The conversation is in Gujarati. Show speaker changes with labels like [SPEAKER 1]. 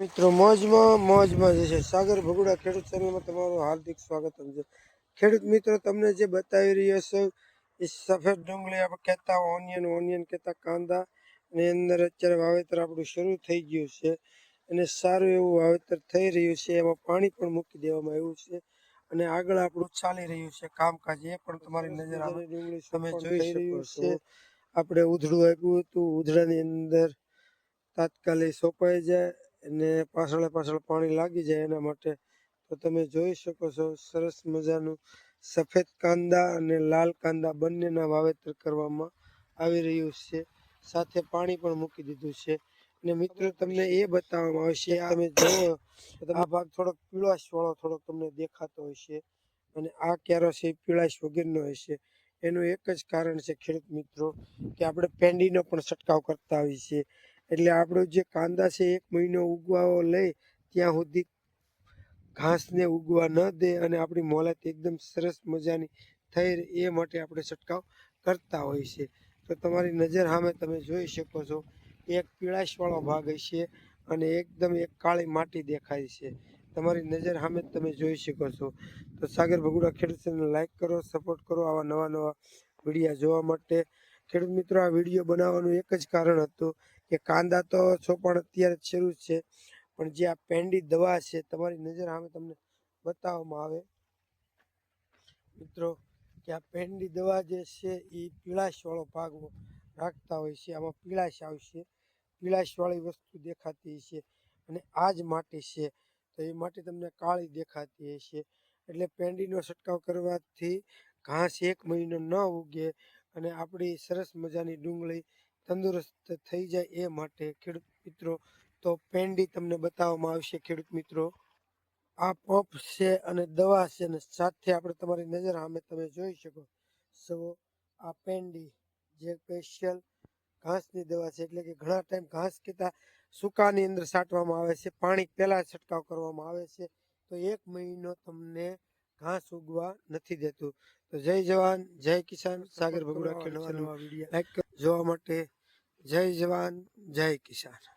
[SPEAKER 1] મિત્રો મોજમાં મોજમાં જે છે સાગર ભગુડા ખેડૂત ચેનલમાં તમારું હાર્દિક સ્વાગત છે. ખેડૂત મિત્રો તમને જે બતાવી રહ્યો છે એ સફેદ ડુંગળી આપણે કહેતા ઓનિયન ઓનિયન કહેતા કાંદા અને અંદર અત્યારે વાવેતર આપણું શરૂ થઈ ગયું છે. અને સારું એવું વાવેતર થઈ રહ્યું છે એમાં પાણી પણ મૂકી દેવામાં આવ્યું છે અને આગળ આપણું ચાલી રહ્યું છે કામકાજ. એ પણ તમારી નજર આવે ડુંગળી તમે જોઈ શકો છો. આપણે ઉધડું આપ્યું હતું ઉધડાની અંદર તાત્કાલિક સોંપાઈ જાય અને પાછળ પાછળ પાણી લાગી જાય એના માટે. તો તમે જોઈ શકો છો, સરસ મજાનું સફેદ કાંદા અને લાલ કાંદા બંનેના વાવેતર કરવામાં આવી રહ્યું છે. સાથે પાણી પણ મૂકી દીધું છે. અને મિત્રો, તમને એ બતાવવામાં આવશે, આ તમે જોવો તો આ ભાગ થોડોક પીળાશ વાળો થોડોક તમને દેખાતો હશે અને આ ક્યારો છે એ પીળાશ વગરનો હશે એનું એક જ કારણ છે ખેડૂત મિત્રો, કે આપણે પેંડીનો પણ છંટકાવ કરતા હોઈએ છીએ. એટલે આપણો જે કાંદા છે, એક મહિનો ઉગવાઓ લઈ, ત્યાં સુધી ઘાસને ઉગવા ન દે અને આપણી મોલાત એકદમ સરસ મજાની થઈ રહે, એ માટે આપણે છંટકાવ કરતા હોય છે. તો તમારી નજર સામે તમે જોઈ શકો છો, એક પીળાશવાળો ભાગ હશે અને એકદમ એક કાળી માટી દેખાય છે. તમારી નજર સામે તમે જોઈ શકો છો. તો સાગર ભગુડા ખેડૂત લાઈક કરો સપોર્ટ કરો આવા નવા નવા વિડીયા જોવા માટે. ખેડૂત મિત્રો, આ વીડિયો બનાવવાનું એક જ કારણ હતું કે કાંદા તો ચોપણ અત્યારે જ શરૂ છે. પણ જે આ પેન્ડી દવા છે, તમારી નજર સામે તમને બતાવવામાં આવે. મિત્રો, કે આ પેન્ડી દવા જે છે, એ પીળાશવાળો ભાગ રાખતા હોય છે. આમાં પીળાશ આવશે. પીળાશવાળી વસ્તુ દેખાતી છે અને આ જ માટી છે. તો એ માટી તમને કાળી દેખાતી હશે. એટલે પેન્ડીનો છંટકાવ કરવાથી ઘાસ એક મહિનો ન ઉગે અને આપણી સરસ મજાની ડુંગળી તંદુરસ્ત થઈ જાય એ માટે ખેડૂત મિત્રો, તો પેન્ડી તમને બતાવવામાં આવશે ખેડૂત મિત્રો. આ પંપ છે અને દવા છે અને સાથે આપણે તમારી નજર સામે તમે જોઈ શકો સો આ પેન્ડી જે સ્પેશિયલ ઘાસની દવા છે, એટલે કે ઘણા ટાઈમ ઘાસ કહેતા સૂકાની અંદર છાંટવામાં આવે છે, પાણી પહેલાં છંટકાવ કરવામાં આવે છે, તો એક મહિનો તમને ઘાસ ઉગવા નથી દેતું. તો જય જવાન જય કિસાન. સાગર ભગુડા લાઈક જોવા માટે જય જવાન જય કિસાન.